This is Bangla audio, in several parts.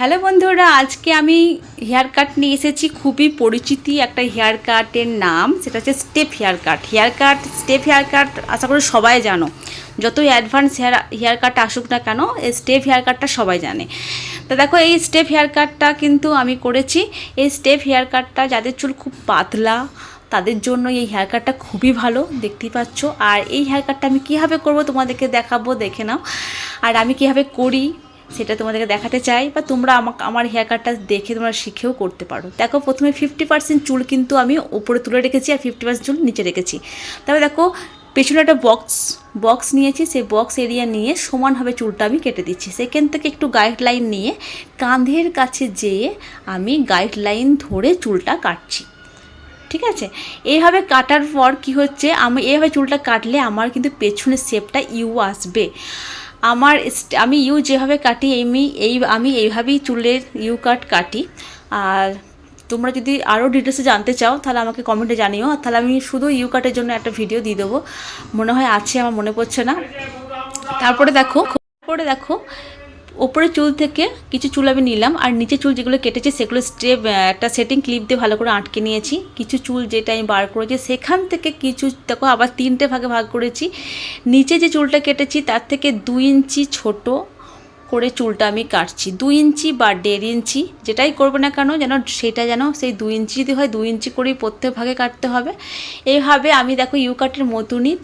হ্যালো বন্ধুরা, আজকে আমি হেয়ার কাট নিয়ে এসেছি। খুবই পরিচিতি একটা হেয়ার কাটের নাম, সেটা হচ্ছে step hair cut hair cut step hair cut আশা করি সবাই জানো। যতই অ্যাডভান্স হেয়ার হেয়ার কাট আসুক না কেন, এই স্টেপ হেয়ার কাটটা সবাই জানে। তো দেখো, এই স্টেপ হেয়ার কাটটা কিন্তু আমি করেছি। এই স্টেপ হেয়ার কাটটা যাদের চুল খুব পাতলা, তাদের জন্য এই হেয়ার কাটটা খুবই ভালো, দেখতেই পাচ্ছ। আর এই হেয়ার কাটটা আমি কীভাবে করব তোমাদেরকে দেখাবো, দেখে নাও। আর আমি কীভাবে করি সেটা তোমাদেরকে দেখাতে চাই বা তোমরা আমাকে, আমার হেয়ার কাটটা দেখে তোমরা শিখেও করতে পারো। দেখো, প্রথমে ফিফটি পার্সেন্ট চুল কিন্তু আমি উপরে তুলে রেখেছি আর ফিফটি পার্সেন্ট চুল নিচে রেখেছি। তবে দেখো, পেছনে একটা বক্স বক্স নিয়েছি, সেই বক্স এরিয়া নিয়ে সমানভাবে চুলটা আমি কেটে দিচ্ছি। সেখান থেকে একটু গাইডলাইন নিয়ে কাঁধের কাছে যেয়ে আমি গাইডলাইন ধরে চুলটা কাটছি। ঠিক আছে? এইভাবে কাটার পর কি হচ্ছে, আমি এইভাবে চুলটা কাটলে আমার কিন্তু পেছনের শেপটা ইউ আসবে। আমার আমি ইউ যেভাবে কাটি, আমি এই, আমি এইভাবেই চুলের ইউ কাট কাটি। আর তোমরা যদি আরও ডিটেলসে জানতে চাও, তাহলে আমাকে কমেন্টে জানিও। তাহলে আমি শুধু ইউ কাটের জন্য একটা ভিডিও দিয়ে দেবো। মনে হয় আছে, আমার মনে পড়ছে না। তারপরে দেখো তারপরে দেখো ওপরে চুল থেকে কিছু চুল আমি নিলাম, আর নিচে চুল যেগুলো কেটেছে সেগুলো স্টেপ একটা সেটিং ক্লিপ দিয়ে ভালো করে আটকে নিয়েছি। কিছু চুল যেটা আমি বার করেছি, সেখান থেকে কিছু, দেখো আবার তিনটে ভাগে ভাগ করেছি। নিচে যে চুলটা কেটেছি, তার থেকে দুই ইঞ্চি ছোট করে চুলটা আমি কাটছি। দুই ইঞ্চি বা দেড় ইঞ্চি, যেটাই করবে না কেন যেন সেটা যেন সেই দুই ইঞ্চি যদি হয়, দুই ইঞ্চি করেই প্রত্যেক ভাগে কাটতে হবে। এইভাবে আমি দেখো ইউ কাটের মতনই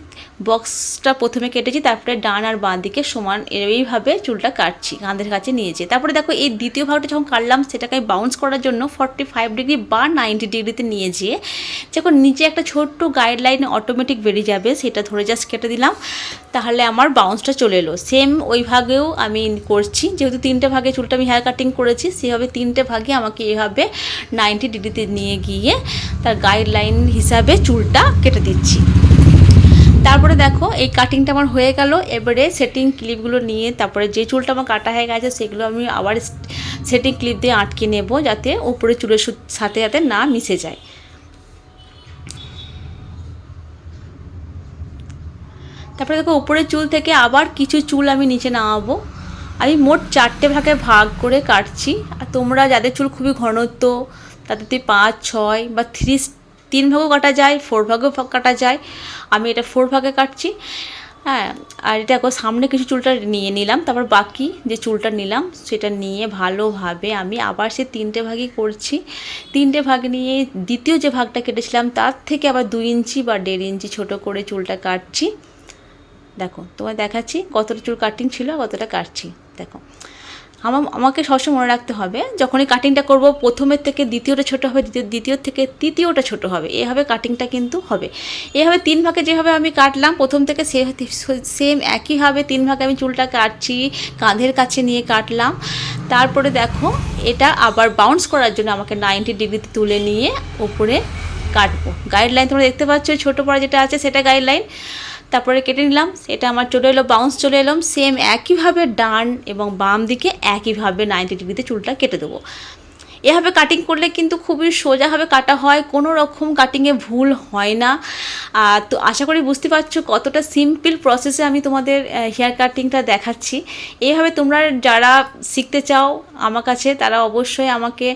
বক্সটা প্রথমে কেটেছি, তারপরে ডান আর বাঁ দিকে সমান এইভাবে চুলটা কাটছি, কাঁধের কাছে নিয়েছি। তারপরে দেখো এই দ্বিতীয় ভাগটা যখন কাটলাম, সেটাকে বাউন্স করার জন্য ফর্টি ফাইভ ডিগ্রি বা নাইনটি ডিগ্রিতে নিয়ে যেয়ে যখন নিচে একটা ছোট্ট গাইডলাইন অটোমেটিক বেরিয়ে যাবে, সেটা ধরে জাস্ট কেটে দিলাম। তাহলে আমার বাউন্সটা চলে এলো। সেম ওই ভাগেও আমি করছি, যেহেতু তিনটে ভাগে চুলটা আমি হেয়ার কাটিং করেছি, সেভাবে তিনটে ভাগে আমাকে এভাবে নাইনটি ডিগ্রিতে নিয়ে গিয়ে তার গাইডলাইন হিসাবে চুলটা কেটে দিচ্ছি। তারপরে দেখো, এই কাটিংটা আমার হয়ে গেল। এবারে সেটিং ক্লিপগুলো নিয়ে তারপরে যে চুলটা আমার কাটা হয়ে গেছে, সেগুলো আমি আবার সেটিং ক্লিপ দিয়ে আটকে নেব যাতে উপরে চুলের সাথে যাতে না মিশে যায়। তারপরে দেখো উপরের চুল থেকে আবার কিছু চুল আমি নিচে নামাবো। আমি মোট চারটে ভাগে ভাগ করে কাটছি। আর তোমরা যাদের চুল খুবই ঘনত্ব, তাদের তুই পাঁচ, ছয় বা থ্রি তিন ভাগও কাটা যায় ফোর ভাগও কাটা যায়। আমি এটা ফোর ভাগে কাটছি। হ্যাঁ আর এটা দেখো, সামনে কিছু চুলটা নিয়ে নিলাম, তারপর বাকি যে চুলটা নিলাম, সেটা নিয়ে ভালোভাবে আমি আবার সে তিনটে ভাগই করছি। তিনটে ভাগ নিয়ে দ্বিতীয় যে ভাগটা কেটেছিলাম, তার থেকে আবার দুই ইঞ্চি বা দেড় ইঞ্চি ছোট করে চুলটা কাটছি। দেখো, তোমায় দেখাচ্ছি কতটা চুল কাটিং ছিল, কতটা কাটছি। দেখো আমার, আমাকে সবসময় মনে রাখতে হবে, যখনই কাটিংটা করব, প্রথমের থেকে দ্বিতীয়টা ছোট হবে, দ্বিতীয় দ্বিতীয় থেকে তৃতীয়টা ছোট হবে, এভাবে কাটিংটা কিন্তু হবে। এভাবে তিন ভাগে যেভাবে আমি কাটলাম, প্রথম থেকে সে সেম একইভাবে তিন ভাগে আমি চুলটা কাটছি, কাঁধের কাছে নিয়ে কাটলাম। তারপরে দেখো, এটা আবার বাউন্স করার জন্য আমাকে নাইনটি ডিগ্রিতে তুলে নিয়ে উপরে কাটবো। গাইডলাইন তোমরা দেখতে পাচ্ছ, ছোটো পড়া যেটা আছে সেটা গাইডলাইন তারপরে কেটে নিলাম এটা আমার চলে এলো বাউন্স চলে এলাম সেম একইভাবে ডান এবং বাম দিকে একইভাবে নাইনটি ডিগ্রিতে চুলটা কেটে দেবো। এভাবে কাটিং করলে কিন্তু খুবই সোজাভাবে কাটা হয়, কোনো রকম কাটিংয়ে ভুল হয় না। তো আশা করি বুঝতে পারছ কতটা সিম্পল প্রসেসে আমি তোমাদের হেয়ার কাটিংটা দেখাচ্ছি। এইভাবে তোমরা যারা শিখতে চাও আমার কাছে, তারা অবশ্যই আমাকে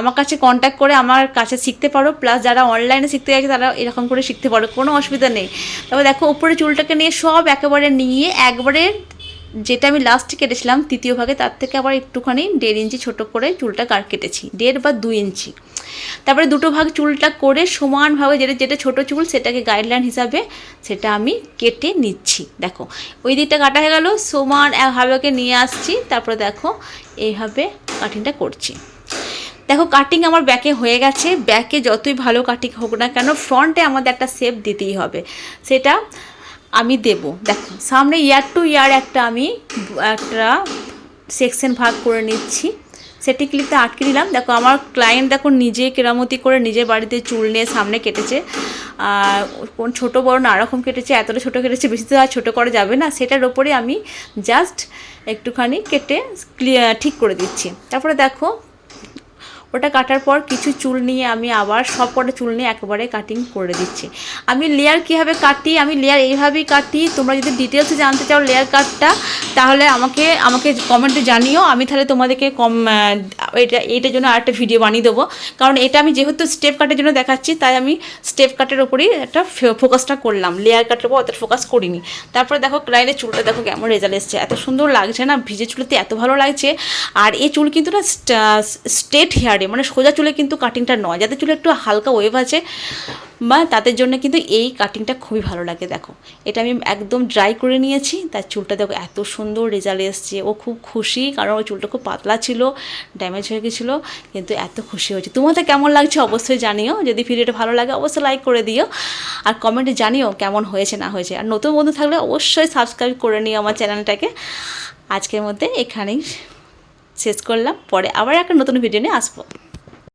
আমার কাছে কন্ট্যাক্ট করে আমার কাছে শিখতে পারো। প্লাস যারা অনলাইনে শিখতে গেছে তারা এরকম করে শিখতে পারো, কোনো অসুবিধা নেই। তবে দেখো, উপরে চুলটাকে নিয়ে সব একেবারে নিয়ে একবারে যেটা আমি লাস্টে কেটেছিলাম, তৃতীয় ভাগে, তার থেকে আবার একটুখানি দেড় ইঞ্চি ছোট করে চুলটা কাট কেটেছি? দেড় বা দুই ইঞ্চি। তারপরে দুটো ভাগ চুলটা করে সমানভাবে যেটা যেটা ছোট চুল, সেটাকে গাইডলাইন হিসাবে সেটা আমি কেটে নিচ্ছি। দেখো, ওই দিকটা কাটা হয়ে গেল, সমান ভাবে নিয়ে আসছি, তারপরে দেখো, এইভাবে কাটিংটা করছি। দেখো কাটিং আমার ব্যাকে হয়ে গেছে। ব্যাকে যতই ভালো কাটিং হোক না কেন ফ্রন্টে আমাদের একটা শেপ দিতেই হবে। সেটা আমি দেব। দেখো, সামনে ইয়ার টু ইয়ার একটা আমি, একটা সেকশন ভাগ করে নিচ্ছি। সেটি ক্লিপটা আটকে নিলাম দেখো, আমার ক্লায়েন্ট দেখো নিজে কেরামতি করে নিজের বাড়িতে চুল নিয়ে সামনে কেটেছে। আর কোন ছোটো বড় নানারকম কেটেছে, এতটা ছোটো কেটেছে, বেশি তো আর ছোটো করা যাবে না। সেটার ওপরে আমি জাস্ট একটুখানি কেটে ক্লিয়ার ঠিক করে দিচ্ছি। তারপরে দেখো ওটা কাটার পর কিছু চুল নিয়ে আমি আবার সব কটা চুল নিয়ে একবারে কাটিং করে দিচ্ছি। আমি লেয়ার কীভাবে কাটি, আমি লেয়ার এইভাবেই কাটি। তোমরা যদি ডিটেলসে জানতে চাও লেয়ার কাটটা তাহলে আমাকে আমাকে কমেন্টে জানিও। আমি তাহলে তোমাদেরকে কম এটা, এইটার জন্য আরেকটা ভিডিও বানিয়ে দেবো। কারণ এটা আমি যেহেতু স্টেপ কাটের জন্য দেখাচ্ছি, তাই আমি স্টেপ কাটের ওপরেই একটা ফোকাসটা করলাম। লেয়ার কাটের উপর অত ফোকাস করিনি। তারপরে দেখো ক্লাইনের চুলটা দেখো কেমন রেজাল্ট এসছে। এত সুন্দর লাগছে না, ভিজে চুলেতে এত ভালো লাগছে। আর এই চুল কিন্তু না স্ট্রেট হেয়ারে মানে সোজা চুলে কিন্তু কাটিংটা নয়। যাদের চুলে একটু হালকা ওয়েভ আছে, বা তাদের জন্য কিন্তু এই কাটিংটা খুবই ভালো লাগে, দেখো। এটা আমি একদম ড্রাই করে নিয়েছি, তার চুলটা দেখো এত সুন্দর রেজাল্ট এসছে। ও খুব খুশি, কারণ ওই চুলটা খুব পাতলা ছিল ড্যামেজ হয়ে গেছিল, কিন্তু এত খুশি হয়েছে। তোমাদের কেমন লাগছে অবশ্যই জানিও। যদি ভিডিওটা ভালো লাগে, অবশ্যই লাইক করে দিও। আর কমেন্টে জানিও কেমন হয়েছে, না হয়েছে। আর নতুন বন্ধু থাকলে অবশ্যই সাবস্ক্রাইব করে নিও আমার চ্যানেলটাকে আজকের মধ্যে এখানেই শেষ করলাম পরে আবার একটা নতুন ভিডিও নিয়ে আসব।